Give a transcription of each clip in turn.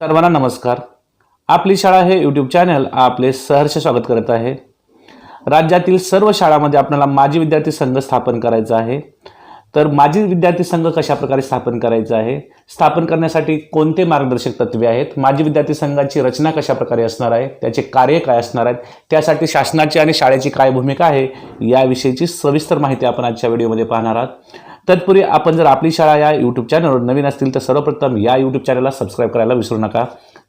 सर्वांना नमस्कार. आपली शाळा हे यूट्यूब चॅनल आपले सहर्ष स्वागत करत आहे. राज्यातील सर्व शाळांमध्ये आपल्याला माजी विद्यार्थी संघ स्थापन करायचा आहे. तर माजी विद्यार्थी संघ कशाप्रकारे स्थापन करायचा आहे? स्थापन करण्यासाठी कोणते मार्गदर्शक तत्वे आहेत? माजी विद्यार्थी संघाची रचना कशा प्रकारे असणार आहे? त्याचे कार्य काय असणार आहेत? त्यासाठी शासनाची आणि शाळेची काय भूमिका आहे? याविषयीची सविस्तर माहिती आपण आजच्या व्हिडिओमध्ये पाहणार आहात. तत्पूर्वी आपण जर आपली शाळा या यूट्यूब चॅनलवर नवीन असतील तर सर्वप्रथम या यूट्यूब चॅनलला सबस्क्राईब करायला विसरू नका.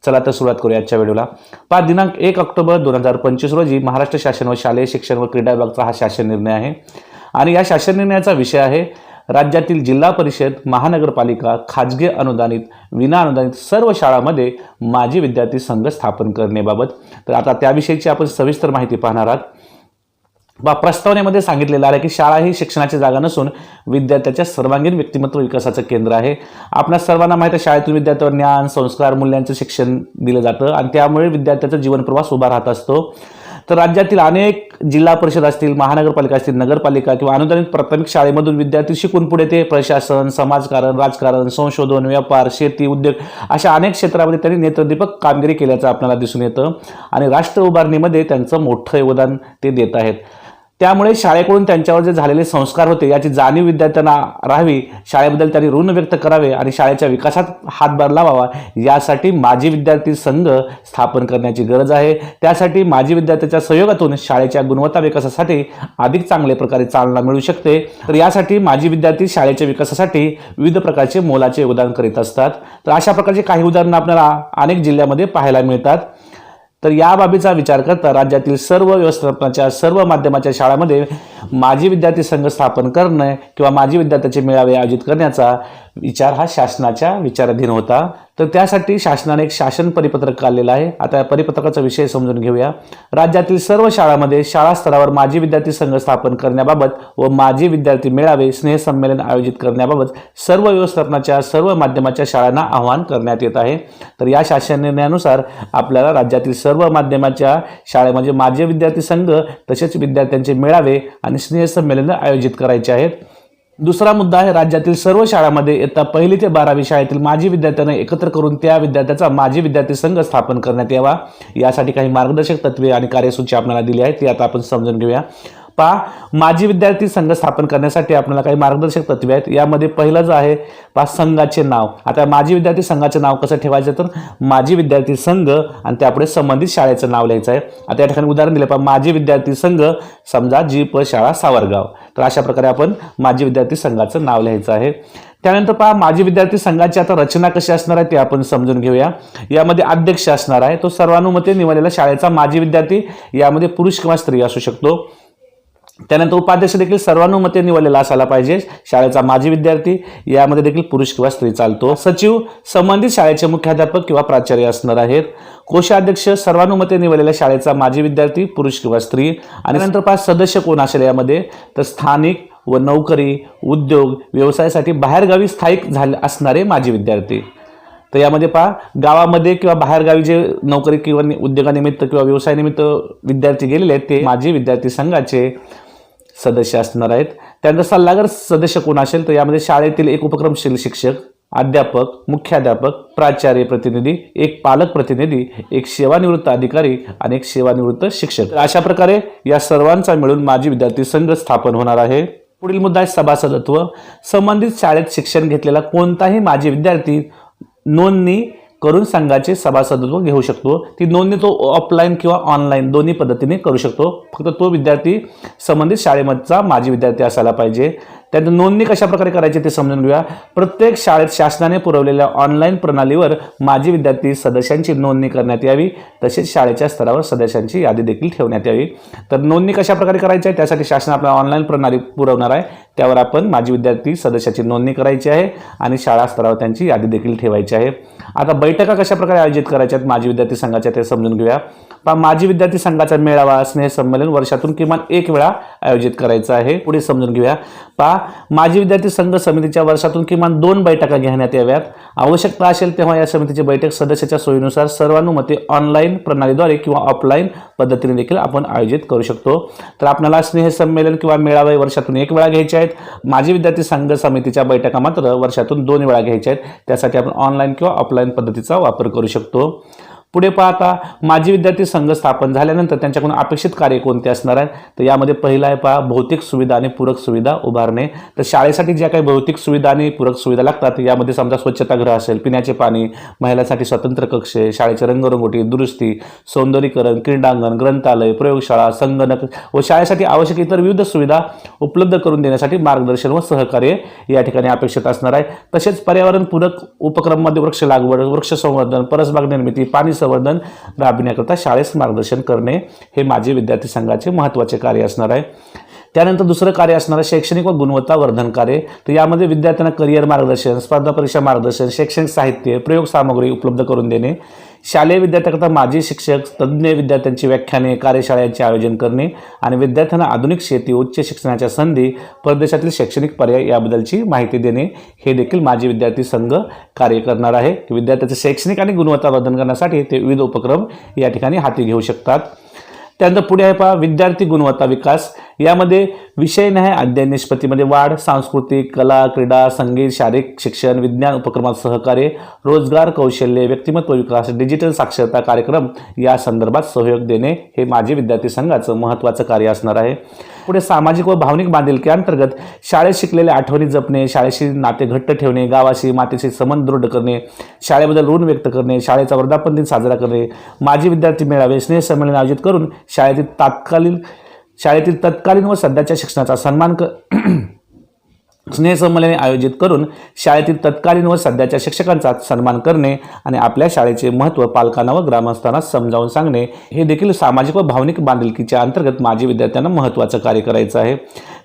चला तर सुरुवात करूया आजच्या व्हिडिओला पाच दिनांक एक ऑक्टोबर दोन हजार पंचवीस रोजी महाराष्ट्र शासन व शालेय शिक्षण व क्रीडा विभागचा हा शासन निर्णय आहे. आणि या शासन निर्णयाचा विषय आहे राज्यातील जिल्हा परिषद महानगरपालिका खाजगी अनुदानित विना अनुदानित सर्व शाळांमध्ये माजी विद्यार्थी संघ स्थापन करण्याबाबत. तर आता त्याविषयीची आपण सविस्तर माहिती पाहणार आहात. प्रस्तावनेमध्ये सांगितलेलं आहे की शाळा ही शिक्षणाची जागा नसून विद्यार्थ्याच्या सर्वांगीण व्यक्तिमत्व विकासाचं केंद्र आहे. आपल्या सर्वांना माहिती आहे शाळेतून विद्यार्थ्यावर ज्ञान संस्कार मूल्यांचं शिक्षण दिलं जातं आणि त्यामुळे विद्यार्थ्याचा जीवनप्रवास उभा राहत असतो. तर राज्यातील अनेक जिल्हा परिषद असतील महानगरपालिका असतील नगरपालिका किंवा अनुदानित प्राथमिक शाळेमधून विद्यार्थी शिकून पुढे ते प्रशासन समाजकारण राजकारण संशोधन व्यापार शेती उद्योग अशा अनेक क्षेत्रामध्ये त्यांनी नेत्रदीपक कामगिरी केल्याचं आपल्याला दिसून येतं आणि राष्ट्र उभारणीमध्ये त्यांचं मोठं योगदान ते देत आहेत. त्यामुळे शाळेकडून त्यांच्यावर जे झालेले संस्कार होते याची जाणीव विद्यार्थ्यांना राहावी शाळेबद्दल त्यांनी ऋण व्यक्त करावे आणि शाळेच्या विकासात हातभार लावावा यासाठी माजी विद्यार्थी संघ स्थापन करण्याची गरज आहे. त्यासाठी माजी विद्यार्थ्याच्या सहयोगातून शाळेच्या गुणवत्ता विकासासाठी अधिक चांगल्या प्रकारे चालना मिळू शकते. तर यासाठी माजी विद्यार्थी शाळेच्या विकासासाठी विविध प्रकारचे मोलाचे योगदान करीत असतात. तर अशा प्रकारचे काही उदाहरणं आपल्याला अनेक जिल्ह्यामध्ये पाहायला मिळतात. तर या बाबीचा विचार करता राज्यातील सर्व व्यवस्थापनाच्या सर्व माध्यमाच्या शाळांमध्ये माजी विद्यार्थी संघ स्थापन करणे किंवा माजी विद्यार्थ्याचे मेळावे आयोजित करण्याचा विचार हा शासनाच्या विचाराधीन होता. तर त्यासाठी शासनाने एक शासन परिपत्रक काढलेलं आहे. आता या परिपत्रकाचा विषय समजून घेऊया. राज्यातील सर्व शाळांमध्ये शाळा स्तरावर माजी विद्यार्थी संघ स्थापन करण्याबाबत व माजी विद्यार्थी मेळावे स्नेहसंमेलन आयोजित करण्याबाबत सर्व व्यवस्थापनाच्या सर्व माध्यमाच्या शाळांना आवाहन करण्यात येत आहे. तर या शासन निर्णयानुसार आपल्याला राज्यातील सर्व माध्यमाच्या शाळेमध्ये माजी विद्यार्थी संघ तसेच विद्यार्थ्यांचे मेळावे आणि स्नेहसंमेलनं आयोजित करायचे आहेत. दुसरा मुद्दा आहे राज्यातील सर्व शाळांमध्ये इयत्ता पहिली ते बारावी शाळेतील माजी विद्यार्थ्यांना एकत्र करून त्या विद्यार्थ्याचा माजी विद्यार्थी संघ स्थापन करण्यात यावा. यासाठी काही मार्गदर्शक तत्वे आणि कार्यसूची आपल्याला दिली आहे ती आता आपण समजून घेऊया. पहा माजी विद्यार्थी संघ स्थापन करण्यासाठी आपल्याला काही मार्गदर्शक तत्वे आहेत. यामध्ये पहिलं जो आहे पहा संघाचे नाव. आता माजी विद्यार्थी संघाचे नाव कसं ठेवायचं तर माजी विद्यार्थी संघ आणि त्यापुढे संबंधित शाळेचं नाव लिहायचं आहे. आता या ठिकाणी उदाहरण दिलं पहा माजी विद्यार्थी संघ समजा जी प शाळा सावरगाव. तर अशा प्रकारे आपण माजी विद्यार्थी संघाचं नाव लिहायचं आहे. त्यानंतर पहा माजी विद्यार्थी संघाची आता रचना कशी असणार आहे ते आपण समजून घेऊया. यामध्ये अध्यक्ष असणार आहे. तो सर्वानुमते निवडलेला शाळेचा माजी विद्यार्थी यामध्ये पुरुष किंवा स्त्री असू शकतो. त्यानंतर उपाध्यक्ष देखील सर्वानुमते निवडलेला असायला पाहिजे. शाळेचा माजी विद्यार्थी यामध्ये देखील पुरुष किंवा स्त्री चालतो. सचिव संबंधित शाळेचे मुख्याध्यापक किंवा प्राचार्य असणार आहेत. कोषाध्यक्ष सर्वानुमते निवडलेल्या शाळेचा माजी विद्यार्थी पुरुष किंवा स्त्री. आणि नंतर पाच सदस्य कोण असेल यामध्ये? तर स्थानिक व नोकरी उद्योग व्यवसायासाठी बाहेरगावी स्थायिक झाले असणारे माजी विद्यार्थी. तर यामध्ये पहा गावामध्ये किंवा बाहेरगावी जे नोकरी किंवा उद्योगानिमित्त किंवा व्यवसायानिमित्त विद्यार्थी गेलेले आहेत ते माजी विद्यार्थी संघाचे सदस्य असणार आहेत. त्यानंतर सल्लागार सदस्य कोण असेल तर यामध्ये शाळेतील एक उपक्रमशील शिक्षक अध्यापक मुख्याध्यापक प्राचार्य प्रतिनिधी एक पालक प्रतिनिधी एक सेवानिवृत्त अधिकारी आणि एक सेवानिवृत्त शिक्षक. अशा प्रकारे या सर्वांचा मिळून माजी विद्यार्थी संघ स्थापन होणार आहे. पुढील मुद्दा आहे सभासदत्व. संबंधित शाळेत शिक्षण घेतलेला कोणताही माजी विद्यार्थी नोंदणी करून संघाचे सभासदत्व घेऊ शकतो. ती नोंदणी तो ऑफलाईन किंवा ऑनलाईन दोन्ही पद्धतीने करू शकतो. फक्त तो विद्यार्थी संबंधित शाळेमधचा माजी विद्यार्थी असायला पाहिजे. त्यानंतर नोंदणी कशाप्रकारे करायची ते समजून घेऊया. प्रत्येक शाळेत शासनाने पुरवलेल्या ऑनलाईन प्रणालीवर माजी विद्यार्थी सदस्यांची नोंदणी करण्यात यावी. तसेच शाळेच्या स्तरावर सदस्यांची यादी देखील ठेवण्यात यावी. तर नोंदणी कशाप्रकारे करायची आहे? त्यासाठी शासन आपल्याला ऑनलाईन प्रणाली पुरवणार आहे. त्यावर आपण माजी विद्यार्थी सदस्याची नोंदणी करायची आहे आणि शाळा स्तरावर त्यांची यादी देखील ठेवायची आहे. आता बैठका कशाप्रकारे आयोजित करायच्या आहेत माजी विद्यार्थी संघाच्या ते समजून घेऊया. माजी विद्यार्थी संघाचा मेळावा स्नेहसंमेलन वर्षातून किमान एक वेळा आयोजित करायचा आहे. पुढे समजून घेऊया. पहा माजी विद्यार्थी संघ समितीच्या वर्षातून किमान दोन बैठका घेण्यात याव्यात. आवश्यकता असेल तेव्हा या समितीची बैठक सदस्याच्या सोयीनुसार सर्वानुमते ऑनलाईन प्रणालीद्वारे किंवा ऑफलाईन पद्धतीने देखील आपण आयोजित करू शकतो. तर आपल्याला स्नेहसंमेलन किंवा मेळावे वर्षातून एक वेळा घ्यायचे आहेत. माजी विद्यार्थी संघ समितीच्या बैठका मात्र वर्षातून दोन वेळा घ्यायच्या आहेत. त्यासाठी आपण ऑनलाईन किंवा ऑफलाईन पद्धतीचा वापर करू शकतो. पुढे पाहता माजी विद्यार्थी संघ स्थापन झाल्यानंतर त्यांच्याकडून अपेक्षित कार्य कोणते असणार आहे? तर यामध्ये पहिला आहे पहा भौतिक सुविधा आणि पूरक सुविधा उभारणे. तर शाळेसाठी ज्या काही भौतिक सुविधा आणि पूरक सुविधा लागतात यामध्ये समजा स्वच्छतागृह असेल पिण्याचे पाणी महिलांसाठी स्वतंत्र कक्ष शाळेचे रंगरंगोटी दुरुस्ती सौंदर्यीकरण क्रीडांगण ग्रंथालय प्रयोगशाळा संगणक व शाळेसाठी आवश्यक इतर विविध सुविधा उपलब्ध करून देण्यासाठी मार्गदर्शन व सहकार्य या ठिकाणी अपेक्षित असणार आहे. तसेच पर्यावरणपूरक उपक्रममध्ये वृक्ष लागवड वृक्ष संवर्धन परसबाग निर्मिती पाणी संवर्धन राबविण्याकरता शाळेस मार्गदर्शन करणे हे माझे विद्यार्थी संघाचे महत्त्वाचे कार्य असणार आहे. त्यानंतर दुसरं कार्य असणार आहे शैक्षणिक व गुणवत्ता वर्धन कार्य. तर यामध्ये विद्यार्थ्यांना करिअर मार्गदर्शन स्पर्धा परीक्षा मार्गदर्शन शैक्षणिक साहित्य प्रयोग सामग्री उपलब्ध करून देणे. शालेय विद्यार्थ्याकरता माजी शिक्षक तज्ज्ञ विद्यार्थ्यांची व्याख्याने कार्यशाळांचे आयोजन करणे आणि विद्यार्थ्यांना आधुनिक शेती उच्च शिक्षणाच्या संधी परदेशातील शैक्षणिक पर्याय याबद्दलची माहिती देणे हे देखील माजी विद्यार्थी संघ कार्य करणार आहे. विद्यार्थ्याचे शैक्षणिक आणि गुणवत्ता वर्धन करण्यासाठी ते विविध उपक्रम या ठिकाणी हाती घेऊ शकतात. त्यानंतर पुढे आहे पहा विद्यार्थी गुणवत्ता विकास. यामध्ये विषय न्याय अध्ययन निष्पत्तीमध्ये वाढ सांस्कृतिक कला क्रीडा संगीत शारीरिक शिक्षण विज्ञान उपक्रमात सहकार्य रोजगार कौशल्य व्यक्तिमत्व विकास डिजिटल साक्षरता कार्यक्रम या संदर्भात सहयोग देणे हे माझे विद्यार्थी संघाचं महत्त्वाचं कार्य असणार आहे. पुढे सामाजिक व भावनिक बांधिलकी अंतर्गत शाळेत शिकलेल्या आठवणी जपणे शाळेशी नाते घट्ट ठेवणे गावाशी मातेशी संबंध दृढ करणे शाळेबद्दल ऋण व्यक्त करणे शाळेचा वर्धापन दिन साजरा करणे माजी विद्यार्थी मेळावे स्नेहसंमेलन आयोजित करून शाळेतील तात्कालीन शाळेतील तत्कालीन व सध्याच्या शिक्षणाचा सन्मान क स्नेहसंमेलने आयोजित करून शाळेतील तत्कालीन व सध्याच्या शिक्षकांचा सन्मान करणे आणि आपल्या शाळेचे महत्त्व पालकांना व ग्रामस्थांना समजावून सांगणे हे देखील सामाजिक व भावनिक बांधिलकीच्या अंतर्गत माजी विद्यार्थ्यांना महत्त्वाचं कार्य करायचं आहे.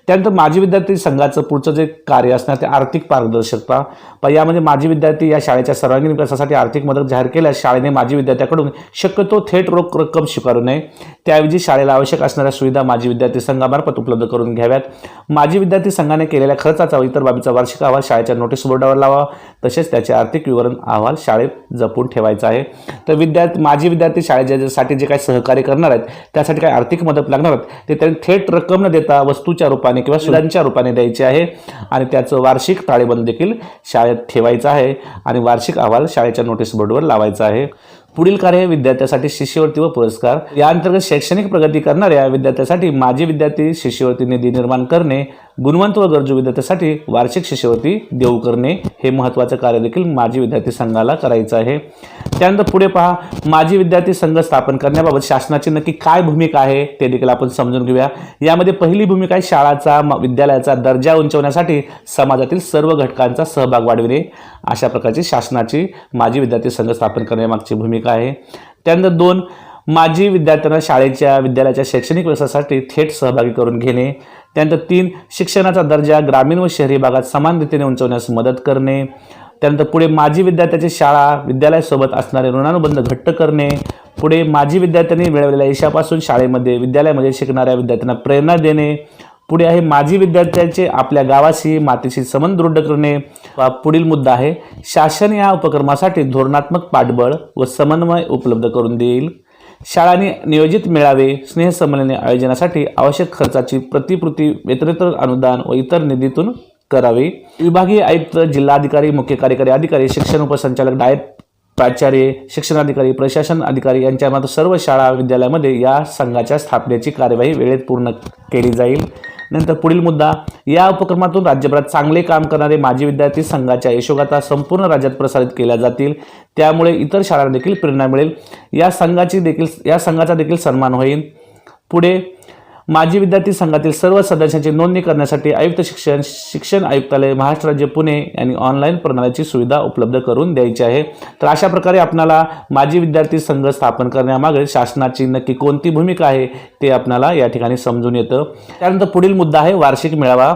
त्यानंतर माजी विद्यार्थी संघाचं पुढचं जे कार्य असणार ते आर्थिक पारदर्शकता. पण यामध्ये माजी विद्यार्थी या शाळेच्या सर्वांगीण विकासासाठी आर्थिक मदत जाहीर केल्यास शाळेने माजी विद्यार्थ्याकडून शक्यतो थेट रोख रक्कम स्वीकारू नये. त्याऐवजी शाळेला आवश्यक असणाऱ्या सुविधा माजी विद्यार्थी संघामार्फत उपलब्ध करून घ्याव्यात. माजी विद्यार्थी संघाने केलेल्या खर्चाचा इतर बाबीचा वार्षिक अहवाल शाळेच्या नोटीस बोर्डावर लावा. तसेच त्याचे आर्थिक विवरण अहवाल शाळेत जपून ठेवायचा आहे. तर विद्यार्थी माजी विद्यार्थी शाळेसाठी जे काही सहकार्य करणार आहेत त्यासाठी काही आर्थिक मदत लागणार आहेत ते त्यांनी थेट रक्कम न देता वस्तूच्या रूपात रूपाने किंवा सुविधांच्या रूपाने द्यायचे आहे. आणि त्याचं वार्षिक ताळेबंद देखील शाळेत ठेवायचं आहे. आणि वार्षिक अहवाल शाळेच्या नोटीस बोर्डवर लावायचा आहे. पुढील कार्य विद्यार्थ्यासाठी शिष्यवृत्ती व पुरस्कार. या अंतर्गत शैक्षणिक प्रगती करणाऱ्या विद्यार्थ्यासाठी माजी विद्यार्थी शिष्यवृत्ती निधी निर्माण करणे गुणवंत व गरजू विद्यार्थ्यासाठी वार्षिक शिष्यवृत्ती देऊ करणे हे महत्त्वाचं कार्य देखील माजी विद्यार्थी संघाला करायचं आहे. त्यानंतर पुढे पहा माजी विद्यार्थी संघ स्थापन करण्याबाबत शासनाची नक्की काय भूमिका आहे ते देखील आपण समजून घेऊया. यामध्ये पहिली भूमिका आहे शाळाचा म- विद्यालयाचा दर्जा उंचवण्यासाठी समाजातील सर्व घटकांचा सहभाग वाढविणे. अशा प्रकारची शासनाची माजी विद्यार्थी संघ स्थापन करण्यामागची भूमिका आहे. त्यानंतर दोन माजी विद्यार्थ्यांना शाळेच्या विद्यालयाच्या शैक्षणिक व्यवसायासाठी थेट सहभागी करून घेणे. त्यानंतर तीन शिक्षणाचा दर्जा ग्रामीण व शहरी भागात समान रीतीने उंचवण्यास मदत करणे. त्यानंतर पुढे माजी विद्यार्थ्याची शाळा विद्यालयासोबत असणारे ऋणानुबंध घट्ट करणे. पुढे माजी विद्यार्थ्यांनी मिळवलेल्या यशापासून शाळेमध्ये विद्यालयामध्ये शिकणाऱ्या विद्यार्थ्यांना प्रेरणा देणे. पुढे आहे माजी विद्यार्थ्यांचे आपल्या गावाशी मातीशी संबंध दृढ करणे. पुढील मुद्दा आहे शासन या उपक्रमासाठी धोरणात्मक पाठबळ व समन्वय उपलब्ध करून देईल. शाळांनी नियोजित मेळावे स्नेहसंमेलने आयोजनासाठी आवश्यक खर्चाची प्रतिपूर्ती व्यतिरिक्त अनुदान व इतर निधीतून करावी. विभागीय आयुक्त जिल्हाधिकारी मुख्य कार्यकारी अधिकारी शिक्षण उपसंचालक डायट प्राचार्य शिक्षणाधिकारी प्रशासन अधिकारी यांच्या मात्र सर्व शाळा विद्यालयामध्ये या संघाच्या स्थापनेची कार्यवाही वेळेत पूर्ण केली जाईल. नंतर पुढील मुद्दा या उपक्रमातून राज्यभरात चांगले काम करणारे माजी विद्यार्थी संघाच्या यशोगाथा संपूर्ण राज्यात प्रसारित केल्या जातील. त्यामुळे इतर शाळांना देखील प्रेरणा मिळेल. या संघाची देखील या संघाचा देखील सन्मान होईल. पुढे माजी विद्यार्थी संघातील सर्व सदस्यांची नोंदणी करण्यासाठी आयुक्त शिक्षण शिक्षण आयुक्तालय महाराष्ट्र राज्य पुणे यांनी ऑनलाईन प्रणालीची सुविधा उपलब्ध करून द्यायची आहे. तर अशा प्रकारे आपणाला माजी विद्यार्थी संघ स्थापन करण्यामागे शासनाची नक्की कोणती भूमिका आहे ते आपणाला या ठिकाणी समजून येतं. त्यानंतर पुढील मुद्दा आहे वार्षिक मेळावा.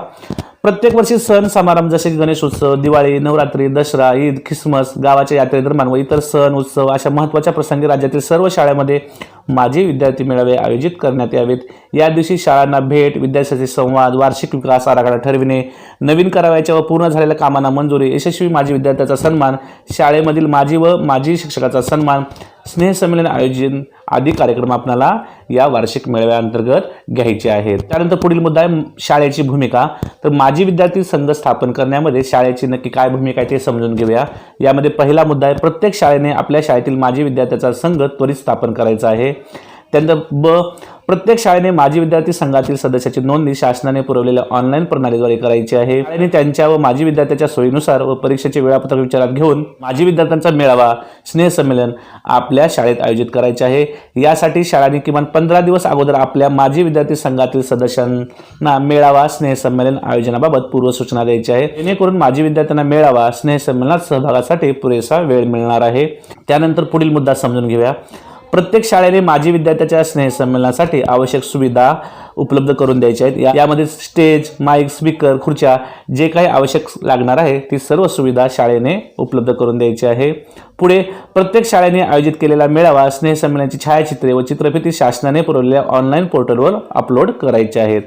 प्रत्येक वर्षी सण समारंभ जसे की गणेशोत्सव दिवाळी नवरात्री दसरा ईद ख्रिसमस गावाच्या यात्रेदरम्यान व इतर सण उत्सव अशा महत्त्वाच्या प्रसंगी राज्यातील सर्व शाळेमध्ये माझे विद्यार्थी मेळावे आयोजित करण्यात यावेत. या दिवशी शाळांना भेट विद्यार्थ्यांचे संवाद वार्षिक विकास आराखडा ठरविणे नवीन करावयाच्या व पूर्ण झालेल्या कामांना मंजुरी यशस्वी माजी विद्यार्थ्याचा सन्मान शाळेमधील माजी व माजी शिक्षकाचा सन्मान स्नेहसंमेलन आयोजन आदी कार्यक्रम आपणाला या वार्षिक मेळाव्याअंतर्गत घ्यायचे आहेत. त्यानंतर पुढील मुद्दा आहे शाळेची भूमिका. तर माजी विद्यार्थी संघ स्थापन करण्यामध्ये शाळेची नक्की काय भूमिका आहे ते समजून घेऊया. यामध्ये पहिला मुद्दा आहे प्रत्येक शाळेने आपल्या शाळेतील माजी विद्यार्थ्याचा संघ त्वरित स्थापन करायचा आहे. त्यानंतर ब प्रत्येक शाळेने माजी विद्यार्थी संघातील सदस्याची नोंदणी शासनाने पुरवलेल्या ऑनलाईन प्रणालीद्वारे करायची आहे. शाळेने त्यांच्या व माजी विद्यार्थ्याच्या सोयीनुसार व परीक्षेचे वेळापत्रक विचारात घेऊन माजी विद्यार्थ्यांचा मेळावा स्नेहसंमेलन आपल्या शाळेत आयोजित करायचे आहे. यासाठी शाळांनी किमान पंधरा दिवस अगोदर आपल्या माजी विद्यार्थी संघातील सदस्यांना मेळावा स्नेहसंमेलन आयोजनाबाबत पूर्वसूचना द्यायची आहे. जेणेकरून माजी विद्यार्थ्यांना मेळावा स्नेहसंमेलनात सहभागासाठी पुरेसा वेळ मिळणार आहे. त्यानंतर पुढील मुद्दा समजून घेऊया. प्रत्येक शाळेने माजी विद्यार्थ्याच्या स्नेहसंमेलनासाठी आवश्यक सुविधा उपलब्ध करून द्यायच्या आहेत. या- यामध्ये स्टेज माईक स्पीकर खुर्च्या जे काही आवश्यक लागणार आहे ती सर्व सुविधा शाळेने उपलब्ध करून द्यायची आहे. पुढे प्रत्येक शाळेने आयोजित केलेला मेळावा स्नेहसंमेलनाची छायाचित्रे व चित्रफिती शासनाने पुरवलेल्या ऑनलाईन पोर्टलवर अपलोड करायचे आहेत.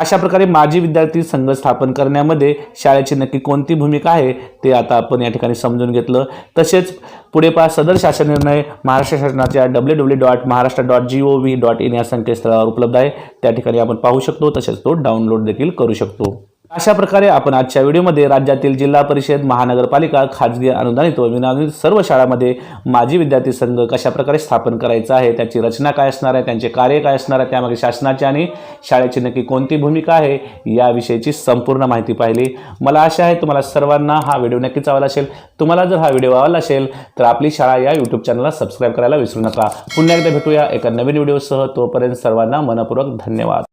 अशा प्रकारे माजी विद्यार्थी संघ स्थापन करण्यामध्ये शाळेची नक्की कोणती भूमिका आहे ते आता आपण या ठिकाणी समजून घेतलं. तसेच पुढे पा सदर शासन निर्णय महाराष्ट्र शासनाच्या W W dot Maharashtra dot G O V dot in या संकेतस्थळावर उपलब्ध आहे. त्या ठिकाणी आपण पाहू शकतो तसेच तो डाउनलोड देखील करू शकतो. अशा प्रकारे आपण आजच्या व्हिडिओमध्ये राज्यातील जिल्हा परिषद महानगरपालिका खाजगी अनुदानित व विनानुदानित सर्व शाळांमध्ये माजी विद्यार्थी संघ कशा प्रकारे स्थापन करायचा आहे त्याची रचना काय असणार आहे त्यांचे कार्य काय असणार आहे त्यामागे शासनाची आणि शाळेची नक्की कोणती भूमिका आहे याविषयीची संपूर्ण माहिती पाहिली. मला आशा आहे तुम्हाला सर्वांना हा व्हिडिओ नक्कीच आवडला असेल. तुम्हाला जर हा व्हिडिओ आवडला असेल तर आपली शाळा या यूट्यूब चॅनलला सबस्क्राईब करायला विसरू नका. पुन्हा एकदा भेटूया एका नवीन व्हिडिओसह. तोपर्यंत सर्वांना मनपूर्वक धन्यवाद.